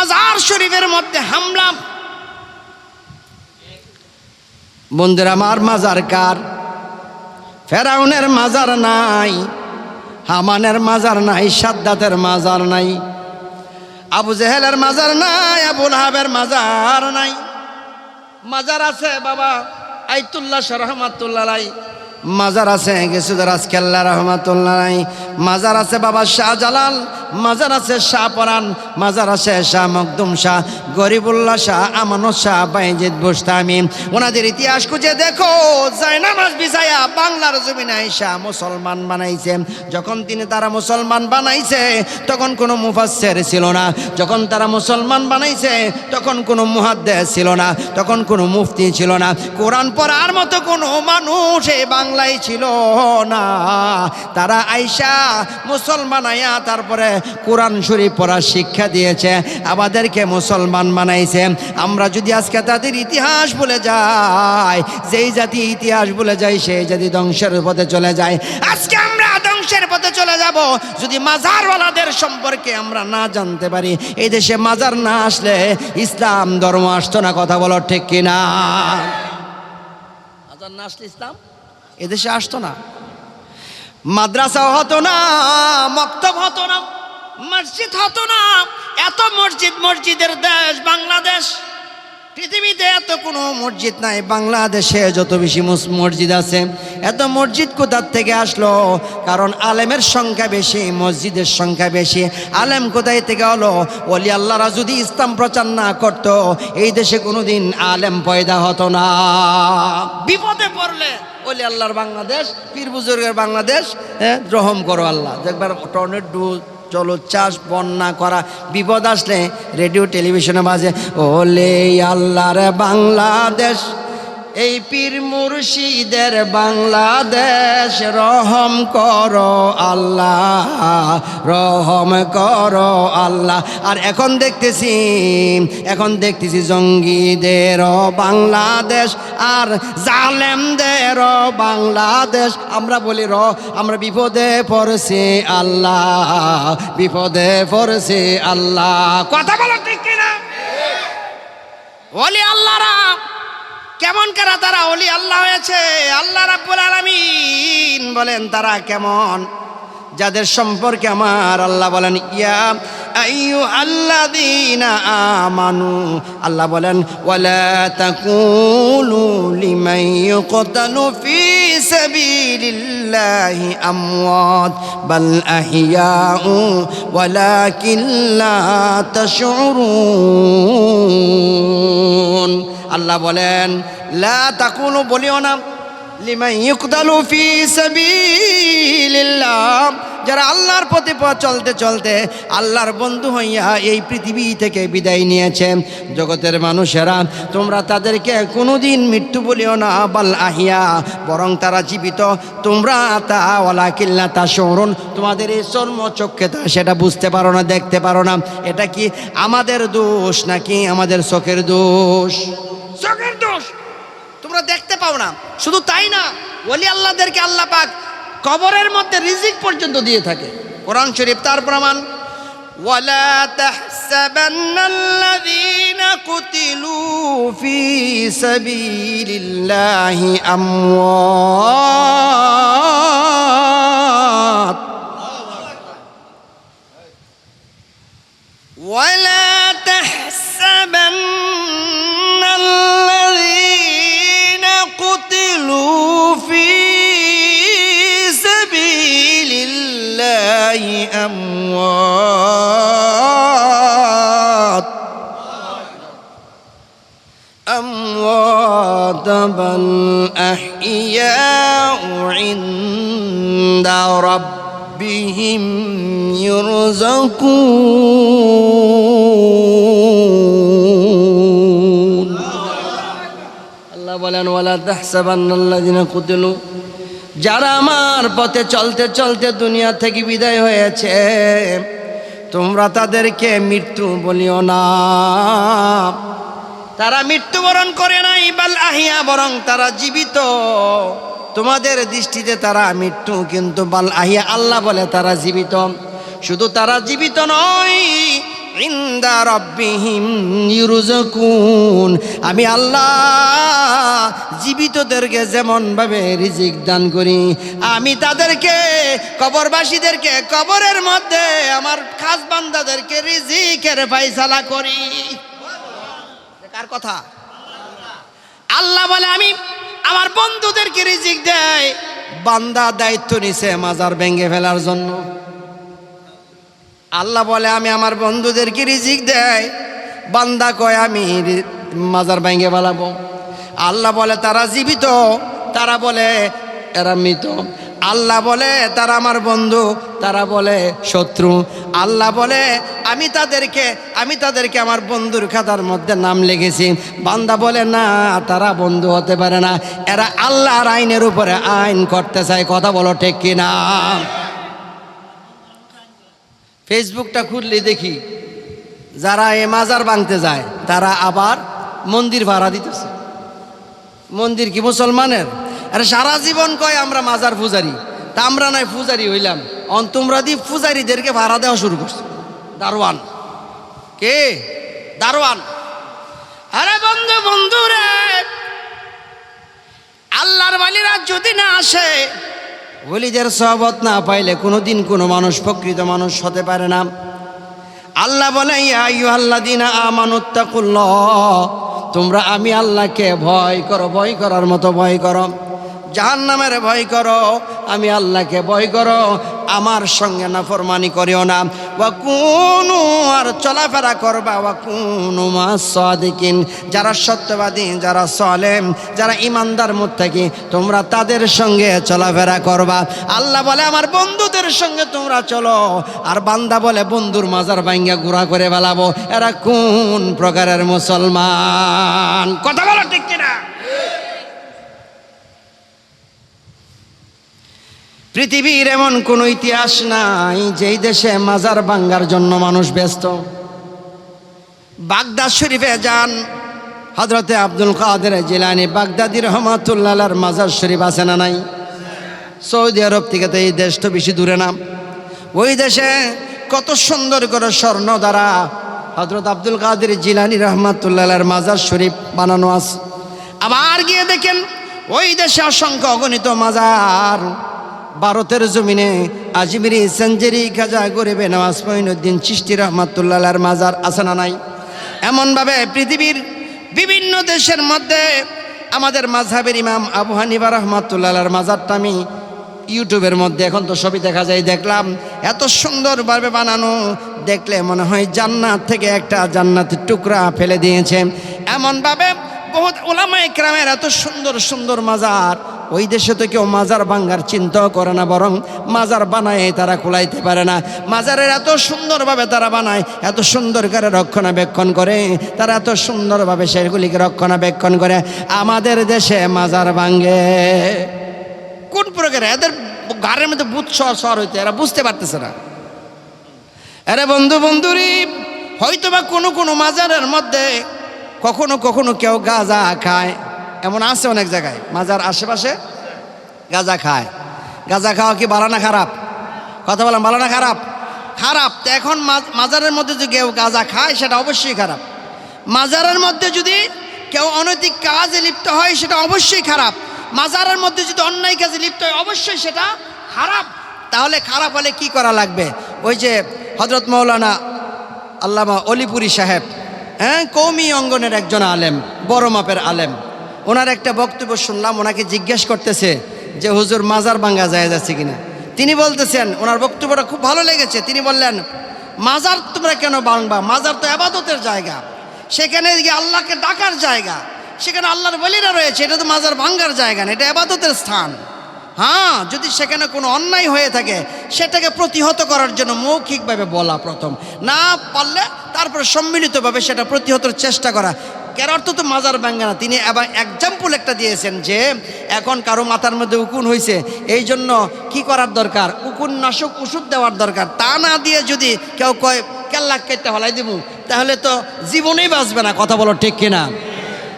মাজার শরীফের মধ্যে হামলা। বন্ধুরা, আমার মাজার কার? ফেরাউনের মাজার নাই, হামানের মাজার নাই, সাদ্দাতের মাজার নাই, আবু জেহেলের মাজার নাই আবুল হাবের মাজার নাই। মাজার আছে বাবা, আইতুল্লাহ রহমাতুল্লাহ মাজার আছে গেসুদারাজ কেল্লা রহমাতুল্লাহ মাজার আছে বাবা শাহজালাল, মাজার আছে শাহ পরান, মাজার আছে শাহ মকদুম শাহ, গরিবুল্লাহ শাহ, আমানত শাহ, বাইজিদ বুস্তামি। ওনাদের ইতিহাস খুঁজে দেখো জায়নামাজ বিছায়া বাংলার জমিনে শাহ মুসলমান বানাইছে। যখন তিনি তারা মুসলমান বানাইছে, তখন কোনো মুফাসসির ছিল না। যখন তারা মুসলমান বানাইছে, তখন কোনো মুহাদ্দিস ছিল না। তখন কোনো মুফতি ছিল না। কোরআন পড়ার মতো কোনো মানুষ এই বাংলায় ছিল না। তারা আইসা মুসলমান আয়া তারপরে কোরআন শরীফ পড়ার শিক্ষা দিয়েছে, আমাদেরকে মুসলমান বানাইছে। আমরা যদি আজকে তাদের ইতিহাস ভুলে যাই, যেই জাতি ইতিহাস ভুলে যায় সেই জাতি ধ্বংসের পথে চলে যায়। আজকে আমরা ধ্বংসের পথে চলে যাব, যদি মাজারওয়ালাদের সম্পর্কে আমরা না জানতে পারি। এই দেশে মাজার না আসলে ইসলাম ধর্ম আসতো না, কথা বলো ঠিক কিনা? আসলে ইসলাম? এদেশে আসতো না। মাদ্রাসাও হতো না, মক্তব হতো না, মসজিদ হতো না। এত মসজিদ, মসজিদের দেশ, বাংলাদেশ। পৃথিবীতে এত কোনো মসজিদ নাই, বাংলাদেশে যত বেশি মসজিদ আছে, এত মসজিদ কোথার থেকে আসলো? কারণ আলেমের সংখ্যা বেশি, মসজিদের সংখ্যা বেশি। আলেম কোথায় থেকে হলো? ওলি আল্লাহরা যদি ইসলাম প্রচার না করত, এই দেশে কোনোদিন আলেম পয়দা হতো না। বিপদে পড়লে ওলি আল্লাহর বাংলাদেশ পীর বুজুর্গের বাংলাদেশ হ্যাঁ রহম করো আল্লাহ। দেখবার টর্নেডো চাষ বন্যা করা। বিপদ আসলে রেডিও টেলিভিশনে বাজে ওলে আল্লাহর বাংলাদেশ। এই পীর মুর্শিদের বাংলাদেশ রহম কর আল্লাহ, রহম কর আল্লাহ। আর এখন দেখতেছি এখন দেখতেছি জঙ্গিদেরও বাংলাদেশ আর জালেমদেরও বাংলাদেশ। আমরা বলি, র, আমরা বিপদে পড়ছি আল্লাহ, বিপদে পড়ছি আল্লাহ। কথা বলো ঠিক কিনা? আল্লাহরা কেমন কারা তারা ওলি আল্লাহ হয়েছে? আল্লাহ রাব্বুল আলামিন বলেন, তারা কেমন? যাদের সম্পর্কে আমার আল্লাহ বলেন, ইয়া আইয়ু আল্লাযীনা আমানু। আল্লাহ বলেন, ওয়ালা তাকুলু লিমান ইউকতালু ফি সাবিলিল্লাহি আমওয়াত, বাল আহিয়াউ, ওয়ালাকিন লা তাশউরুন। আল্লাহ বলেন, লা তাকুলু বলিও না যারা আল্লাহর পথে পথ চলতে চলতে আল্লাহর বন্ধু হইয়া এই পৃথিবী থেকে বিদায় নিয়েছে। জগতের মানুষেরা, তোমরা তাদেরকে কোনোদিন মৃত্যু বলিও না, বাল আহিয়া, বরং তারা জীবিত। তোমরা তা ওলা কিল্লা তা শরণ তোমাদের এই চর্ম চক্ষে তা সেটা বুঝতে পারো না, দেখতে পারো না। এটা কি আমাদের দোষ নাকি আমাদের চোখের দোষ? চোখের দোষ তোমরা দেখতে পাও না শুধু তাই না ওলি আল্লাহদেরকে আল্লাহ পাক কবরের মধ্যে রিজিক পর্যন্ত দিয়ে থাকে কোরআন শরীফ তার প্রমাণ ولا تحسبن الذين قتلوا في سبيل الله أموات ولا تحسبن الذين قتلوا في سبيل الله أموات أموات بل أحياء عند ربهم يرزقون. বলেন যারা আমার পথে চলতে চলতে দুনিয়া থেকে বিদায় হয়েছে, তোমরা তাদেরকে মৃত্যু বলিও না। তারা মৃত্যুবরণ করে নাই, বাল আহিয়া, বরং তারা জীবিত। তোমাদের দৃষ্টিতে তারা মৃত্যু, কিন্তু বাল আহিয়া আল্লাহ বলে তারা জীবিত। শুধু তারা জীবিত নয় আমি আল্লাহ জীবিতদেরকে যেমনভাবে রিজিক দান করি, আমি তাদেরকে কবরবাসীদেরকে কবরের মধ্যে আমার খাস বান্দাদেরকে রিজিকের ফাইসালা করি। কার কথা? আল্লাহ বলে, আমি আমার বন্ধুদেরকে রিজিক দেয়, বান্দা দায়িত্ব নিছে মাজার ভেঙে ফেলার জন্য। আল্লাহ বলে, আমি আমার বন্ধুদেরকে রিজিক দেয় বান্দা কয়, আমি মাজার ভেঙে ফেলাবো। আল্লাহ বলে, তারা জীবিত। তারা বলে, এরা মৃত। আল্লাহ বলে, তারা আমার বন্ধু। তারা বলে, শত্রু। আল্লাহ বলে, আমি তাদেরকে আমি তাদেরকে আমার বন্ধুর খাতার মধ্যে নাম লিখেছি। বান্দা বলে, না, তারা বন্ধু হতে পারে না। এরা আল্লাহর আইনের উপরে আইন করতে চায়। কথা বলো ঠিক কিনা? ফেসবুকটা খুললে দেখি যারা এ মাজার ভাঙতে যায়, তারা আবার মন্দির ভাড়া দিতেছে। মন্দির কি মুসলমানের? আরে সারা জীবন কয় আমরা মাজার পূজারি, তা আমরা নয় পূজারি হইলাম। অন্তমরা দি পূজারীদেরকে ভাড়া দেওয়া শুরু করছে। দারোয়ান। কে? দারোয়ান। আরে বন্ধু বন্ধু রে আল্লাহর বালিরা যদি না আসে ওলিদের সহবত না পাইলে কোনো দিন কোনো মানুষ, প্রকৃত মানুষ হতে পারে না। আল্লাহ বলে আল্লাহ দিন তোমরা আমি আল্লাহকে ভয় করো, ভয় করার মতো ভয় করো। জাহান নামের ভয় করো, আমি আল্লাহকে ভয় করো, আমার সঙ্গে না ফরমানি করিও না। বা কোনো আর চলাফেরা করবা বা কোনো সাদিকিন, যারা সত্যবাদী, যারা সলেম, যারা ইমানদার থাকি তোমরা তাদের সঙ্গে চলাফেরা করবা। আল্লাহ বলে, আমার বন্ধুদের সঙ্গে তোমরা চলো, আর বান্দা বলে, বন্ধুর মাজার ভাঙ্গা গুড়া করে বেলাবো এরা কোন প্রকারের মুসলমান? কথা বলো ঠিক কিনা? পৃথিবীর এমন কোনো ইতিহাস নাই যেই দেশে মাজার ভাঙ্গার জন্য মানুষ ব্যস্ত। বাগদাদ শরীফে যান হজরতে আব্দুল কাদের জিলানি বাগদাদি রহমাতুল্লাহর মাজার শরীফ আছে না নাই? সৌদি আরব থেকে তো এই দেশ তো বেশি দূরে না। ওই দেশে কত সুন্দর করে স্বর্ণ দ্বারা হজরত আব্দুল কাদের জিলানি রহমাতুল্লাহর মাজার শরীফ বানানো আছে। আবার গিয়ে দেখেন, ওই দেশে অসংখ্য অগণিত মাজার। ভারতের জমিনে আজমিরি সেঞ্জেরি খাজা গরিবে নওয়াজ মঈনুদ্দিন চিষ্টি রহমাতুল্লাহর মাজার আছে না নাই? এমনভাবে পৃথিবীর বিভিন্ন দেশের মধ্যে আমাদের মাঝহাবের ইমাম আবু হানিবা রহমাতুল্লাহর মাজারটা আমি ইউটিউবের মধ্যে এখন তো ছবি দেখা যায়, দেখলাম। এত সুন্দরভাবে বানানো, দেখলে মনে হয় জান্নাত থেকে একটা জান্নাতের টুকরা ফেলে দিয়েছে। এমনভাবে বহুত ওলামা ইকরামের এত সুন্দর সুন্দর মাজার ওই দেশে তো কেউ মাজার ভাঙ্গার চিন্তাও করে না, বরং মাজার বানায় তারা কুলাইতে পারে না। মাজারের এত সুন্দরভাবে তারা বানায়, এত সুন্দর করে রক্ষণাবেক্ষণ করে, তারা এত সুন্দরভাবে সেগুলিকে রক্ষণাবেক্ষণ করে। আমাদের দেশে মাজার ভাঙ্গে। কোন প্রকারে? এদের গাড়ির মধ্যে বুধ সর সর হইতে, এরা বুঝতে পারতেছে না। আরে বন্ধু, বন্ধুরি হয়তো বা কোনো কোনো মাজারের মধ্যে কখনো কখনো কেউ গাঁজা খায়। এমন আছে অনেক জায়গায়। মাজার আশেপাশে গাঁজা খায়। গাঁজা খাওয়া কি ভালো না খারাপ? কথা বললাম ভালো না খারাপ? খারাপ। তো এখন মাজারের মধ্যে যদি কেউ গাঁজা খায়, সেটা অবশ্যই খারাপ। মাজারের মধ্যে যদি কেউ অনৈতিক কাজে লিপ্ত হয়, সেটা অবশ্যই খারাপ। মাজারের মধ্যে যদি অন্যায় কাজে লিপ্ত হয়, অবশ্যই সেটা খারাপ। তাহলে খারাপ হলে কি করা লাগবে? ওই যে হজরত মৌলানা আল্লামা অলিপুরি সাহেব হ্যাঁ? কৌমি অঙ্গনের একজন আলেম, বড় মাপের আলেম। ওনার একটা বক্তব্য শুনলাম, ওনাকে জিজ্ঞেস করতেছে যে, হুজুর, মাজার ভাঙ্গা যায় যাচ্ছে কিনা? তিনি বলতেছেন, ওনার বক্তব্যটা খুব ভালো লেগেছে, তিনি বললেন, মাজার তোমরা কেন ভাঙবা? মাজার তো আবাদতের জায়গা। সেখানে গিয়ে আল্লাহকে ডাকার জায়গা। সেখানে আল্লাহর বলিরা রয়েছে, এটা তো মাজার ভাঙ্গার জায়গা না, এটা আবাদতের স্থান। হ্যাঁ যদি সেখানে কোনো অন্যায় হয়ে থাকে, সেটাকে প্রতিহত করার জন্য মৌখিকভাবে বলা প্রথম। না পারলে তারপরে সম্মিলিতভাবে সেটা প্রতিহতর চেষ্টা করা। এর অর্থ তো মাজার ভাঙ্গা না? তিনি আবার এক্সাম্পল একটা দিয়েছেন যে, এখন কারও মাথার মধ্যে উকুন হয়েছে এই জন্য কি করার দরকার? উকুন নাশক ওষুধ দেওয়ার দরকার। তা না দিয়ে যদি কেউ কয়, কেল্লা কেটে হলাই দিব তাহলে তো জীবনেই বাঁচবে না, কথা বলো ঠিক কিনা?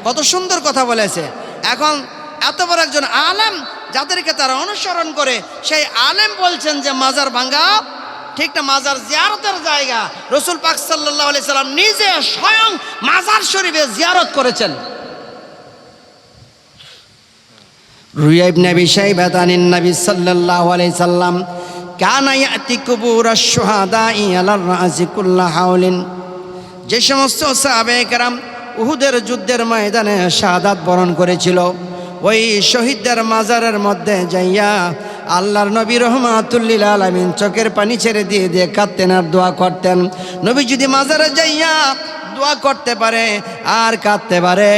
কত সুন্দর কথা বলেছে। এখন এত বড় একজন আলেম, যাদেরকে তারা অনুসরণ করে, সেই আলেম বলছেন যে, মাজার ভাঙ্গা ঠিক না, মাজার জিয়ারতের জায়গা। রসুল পাক সাল্লাহ আলি সাল্লাম নিজে স্বয়ং মাজার শরীফে জিয়ারত করেছেন। রুয়া ইবনে আবি শাইবাহ নবী সাল্লাল্লাহু আলাইহি সাল্লাম, কানা ইয়াতি কুবুর আশ-শুহাদাই আলার রাসি কুল্লা হাওলিন। যে সমস্ত সাহাবে কেরাম উহুদের যুদ্ধের ময়দানে শাহাদাত বরণ করেছিল। ওই শহীদদের মাজারের মধ্যে যাইয়া আল্লাহর নবী রহমাতুল্লিল আলমিন চোখের পানি ছেড়ে দিয়ে দিয়ে কাঁদতেন আর দোয়া করতেন। নবী যদি মাজারে যাইয়া দোয়া করতে পারে, আর কাঁদতে পারে,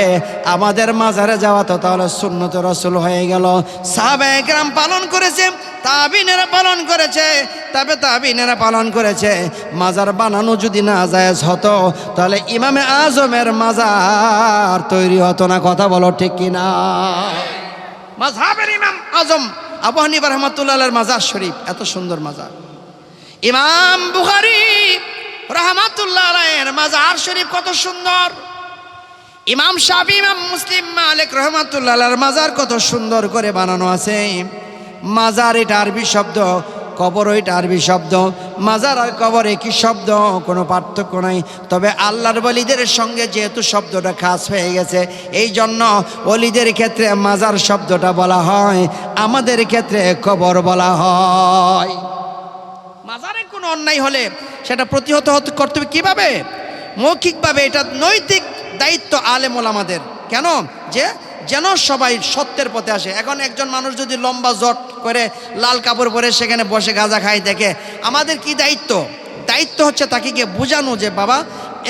আমাদের মাজারে যাওয়া তো তাহলে সুন্নত রসুল হয়ে গেল। সাহাবে একরাম পালন করেছে, তাবিনেরা পালন করেছে, তবে তাবিনেরা পালন করেছে। মাজার বানানো যদি না জায়েজ হতো, তাহলে ইমামে আজমের মাজার তৈরি হতো না, কথা বলো ঠিক কিনা? মাঝহাবের ইমাম আজম আবু হানিফ রহমতুল্লাহ মাজার শরীফ, এত সুন্দর মাজার। ইমাম বুহারি রহমাতুল্লাহ আলাইহির মাজার শরীফ কত সুন্দর। ইমাম শাফি, ইমাম মুসলিম মালিক রহমাতুল্লাহ মাজার কত সুন্দর করে বানানো আছে। মাজার এটা আরবি শব্দ কবর এটা আরবি শব্দ। মাজার আর কবর একই শব্দ? কোনো পার্থক্য নাই। তবে আল্লাহর বলিদের সঙ্গে যেহেতু শব্দটা খাস হয়ে গেছে এই জন্য অলিদের ক্ষেত্রে মাজার শব্দটা বলা হয়, আমাদের ক্ষেত্রে কবর বলা হয়। মাজারে কোনো অন্যায় হলে সেটা প্রতিহত হতে করতে হবে কীভাবে? মৌখিকভাবে এটা নৈতিক দায়িত্ব আলেমল আমাদের। কেন? যে যেন সবাই সত্যের পথে আসে। এখন একজন মানুষ যদি লম্বা জট করে লাল কাপড় পরে সেখানে বসে গাঁজা খাই দেখে আমাদের কি দায়িত্ব? দায়িত্ব হচ্ছে তাকে গিয়ে বোঝানো যে, বাবা,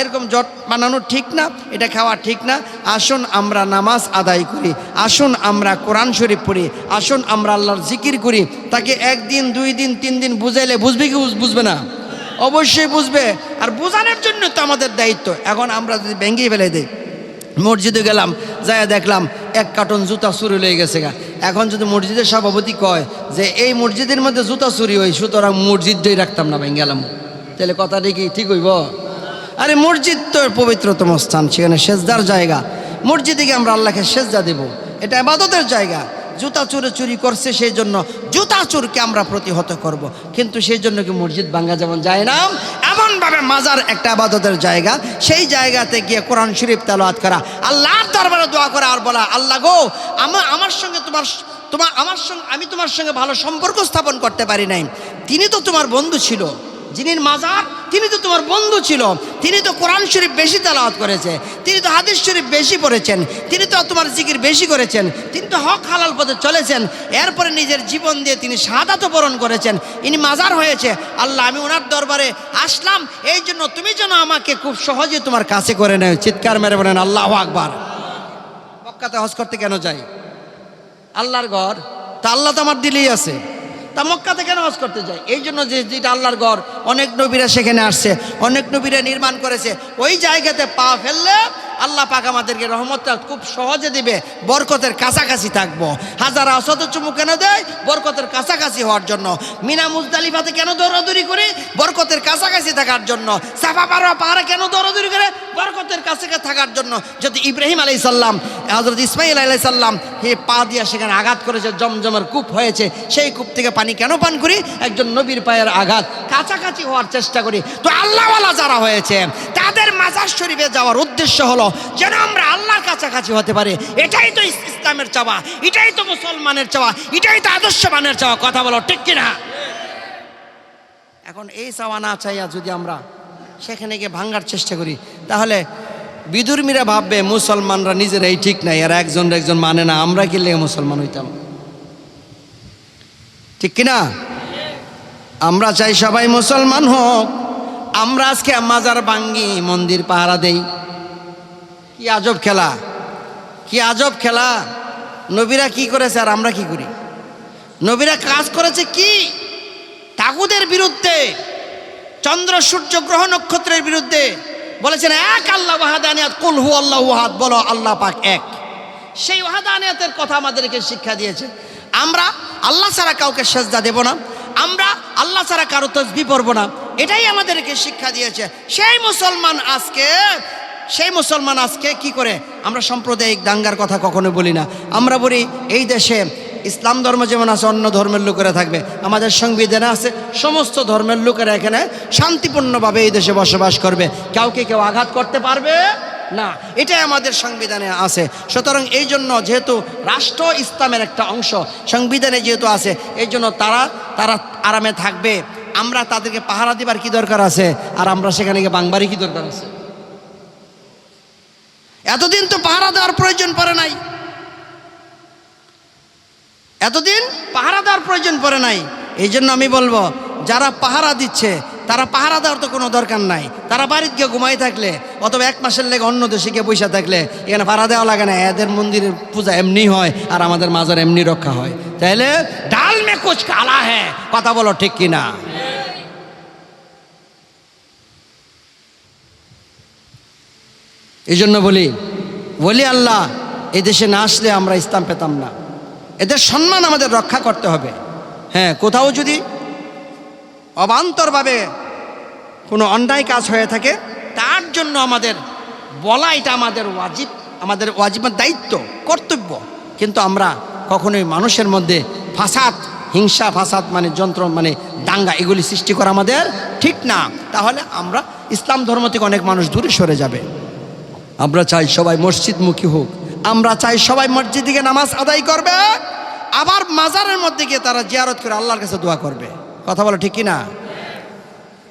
এরকম জট বানানো ঠিক না, এটা খাওয়া ঠিক না। আসুন আমরা নামাজ আদায় করি, আসুন আমরা কোরআন শরীফ পড়ি, আসুন আমরা আল্লাহর জিকির করি। তাকে একদিন, দুই দিন, তিন দিন বুঝাইলে বুঝবে কি বুঝবে না? অবশ্যই বুঝবে। আর বোঝানোর জন্য তো আমাদের দায়িত্ব। এখন আমরা যদি ভেঙে ফেলে দিই, মসজিদে গেলাম যাই দেখলাম এক কার্টন জুতা চুরি লয়ে গেছে গা। এখন যদি মসজিদের সভাপতি কয় যে এই মসজিদের মধ্যে জুতা চুরি হয় সুতরাং মসজিদটাই রাখতাম না, ভেঙে গেলাম। তাহলে কথাটা কি ঠিক হইব? আরে মসজিদ তো পবিত্রতম স্থান, সেখানে সেজদার জায়গা। মসজিদে গিয়ে আমরা আল্লাহকে সেজদা দেব। এটা আবাদতের জায়গা। জুতা চুরে চুরি করছে সেই জন্য জুতা চুরকে আমরা প্রতিহত করব। কিন্তু সেই জন্য কি মসজিদ ভাঙ্গা যেমন যায় না? এমনভাবে মাজার একটা আবাদতের জায়গা, সেই জায়গাতে গিয়ে কোরআন শরীফ তেলোয়াত করা, আল্লাহর দরবারে দোয়া করা আর বলা, আল্লাহ গো আমার আমার সঙ্গে তোমার তোমার আমার সঙ্গে, আমি তোমার সঙ্গে ভালো সম্পর্ক স্থাপন করতে পারি নাই। তিনি তো তোমার বন্ধু ছিল। যিনি মাজার, তিনি তো তোমার বন্ধু ছিল। তিনি তো কোরআন শরীফ বেশি তালাওয়াত করেছে। তিনি তো হাদিস শরীফ বেশি পড়েছেন। তিনি তো তোমার জিকির বেশি করেছেন। তিনি তো হক হালাল পথে চলেছেন। এরপরে নিজের জীবন দিয়ে তিনি সাদাত বরণ করেছেন। ইনি মাজার হয়েছে। আল্লাহ, আমি ওনার দরবারে আসলাম। এই জন্য তুমি যেন আমাকে খুব সহজে তোমার কাছে করে নেয় চিৎকার মেরে বলেন, আল্লাহ আকবার। মক্কাতে হজ করতে কেন যাই? আল্লাহর ঘর? তা আল্লাহ তো আমার দিলেই আছে। তা মক্কাতে কেন হজ করতে যায়? এই জন্য যে যেটা আল্লাহর ঘর, অনেক নবীরা সেখানে আসছে, অনেক নবীরা নির্মাণ করেছে। ওই জায়গাতে পা ফেললে আল্লাহ পাক আমাদেরকে রহমতটা খুব সহজে দিবে, বরকতের কাছাকাছি থাকব। হাজার অসত চুমু কেন দেয়, বরকতের কাছাকাছি হওয়ার জন্য। মিনা মুজদালিফাতে কেন দৌড়াদৌড়ি করি? বরকতের কাছাকাছি থাকার জন্য। সাফা পাড়া পাহাড়ে কেন দৌড়াদৌড়ি করে? বরকতের কাছে থাকার জন্য। যদি ইব্রাহিম আলাই সাল্লাম হজরত ইসমাইল আলাই সাল্লাম হে পা দিয়া সেখানে আঘাত করেছে, জমজমের কূপ হয়েছে, সেই কূপ থেকে পানি কেন পান করি? একজন নবীর পায়ের আঘাত। কাছাকাছি হওয়ার চেষ্টা করি। তো আল্লাহওয়ালা যারা হয়েছে, তাদের মাজার শরীফে যাওয়ার উদ্দেশ্য হলো যেন আমরা আল্লাহর কাছাকাছি হতে পারি। এটাই তো ইসলামের চাওয়া, এটাই তো মুসলমানের চাওয়া, এটাই তো আদর্শবানের চাওয়া, কথা বলো, ঠিক কিনা? এখন এই চাওয়া না চাইয়া যদি আমরা সেখানে গিয়ে ভাঙ্গার চেষ্টা করি, তাহলে বিদুর্মীরা ভাববে, মুসলমানরা নিজেরাই ঠিক নাই, আর একজন একজন মানে না, আমরা কি লেগে মুসলমান হইতাম? ঠিক কিনা? আমরা চাই সবাই মুসলমান হোক, আমরা আজকে মাজার ভাঙ্গি, মন্দির পাহারা দেই। কি আজব খেলা? কি আজব খেলা? নবীরা কি করেছে আর আমরা কি করি? নবীরা কাজ করেছে কি? তাগুদের বিরুদ্ধে, চন্দ্র সূর্য গ্রহ নক্ষত্রের বিরুদ্ধে বলেছেন, এক আল্লাহ ওয়াহাদানিয়াত, কুল হু আল্লাহ ওয়াহাদ বলো আল্লাহ পাক এক। সেই ওয়াহাদানিয়াতের কথা আমাদেরকে শিক্ষা দিয়েছে। আমরা আল্লাহ ছাড়া কাউকে সেজদা দেব না, আমরা আল্লাহ ছাড়া কারও তসবি পড়ব না। এটাই আমাদেরকে শিক্ষা দিয়েছে। সেই মুসলমান আজকে সেই মুসলমান আজকে কি করে? আমরা সাম্প্রদায়িক দাঙ্গার কথা কখনো বলি না। আমরা বলি, এই দেশে ইসলাম ধর্ম যেমন আছে, অন্য ধর্মের লোকেরা থাকবে। আমাদের সংবিধানে আছে, সমস্ত ধর্মের লোকেরা এখানে শান্তিপূর্ণভাবে এই দেশে বসবাস করবে। কাউকে কেউ আঘাত করতে পারবে না। এটাই আমাদের সংবিধানে আছে। সুতরাং এই জন্য যেহেতু রাষ্ট্র ইসলামের একটা অংশ, সংবিধানে যেহেতু আছে, এই জন্য তারা তারা আরামে থাকবে। আমরা তাদেরকে পাহারা দিবার কি দরকার আছে? আর আমরা সেখানে গিয়ে বাংবারই কি দরকার আছে? এতদিন তো পাহারা দেওয়ার প্রয়োজন পড়ে নাই। এতদিন পাহারা দেওয়ার প্রয়োজন পড়ে নাই। এই জন্য আমি বলব, যারা পাহারা দিচ্ছে, তারা পাহারা দেওয়ার তো কোনো দরকার নাই। তারা বাড়িতে গিয়ে ঘুমাই থাকলে, অথবা এক মাসের লেগে অন্য দেশে গিয়ে পয়সা থাকলে, এখানে পাহারা দেওয়া লাগে না। এদের মন্দিরের পূজা এমনি হয়, আর আমাদের মাজার এমনি রক্ষা হয়। তাইলে ডাল মে কুচ কালা হ্যাঁ কথা বলো ঠিক কিনা? এই জন্য বলি বলি আল্লাহ এই দেশে না আসলে আমরা ইসলাম পেতাম না। এদের সম্মান আমাদের রক্ষা করতে হবে। হ্যাঁ কোথাও যদি অবান্তরভাবে কোনো অন্যায় কাজ হয়ে থাকে, তার জন্য আমাদের বলা এটা আমাদের ওয়াজিব, আমাদের ওয়াজিবের দায়িত্ব, কর্তব্য। কিন্তু আমরা কখনোই মানুষের মধ্যে ফাসাদ, হিংসা, ফাসাদ মানে যন্ত্র মানে দাঙ্গা, এগুলি সৃষ্টি করা আমাদের ঠিক না। তাহলে আমরা ইসলাম ধর্ম থেকে অনেক মানুষ দূরে সরে যাবে। আমরা চাই সবাই মসজিদমুখী হোক। আমরা চাই সবাই মসজিদ দিকে নামাজ আদায় করবে। আবার মাজারের মধ্যে গিয়ে তারা জিয়ারত করে আল্লাহর কাছে দোয়া করবে। কথা বলো ঠিক কি না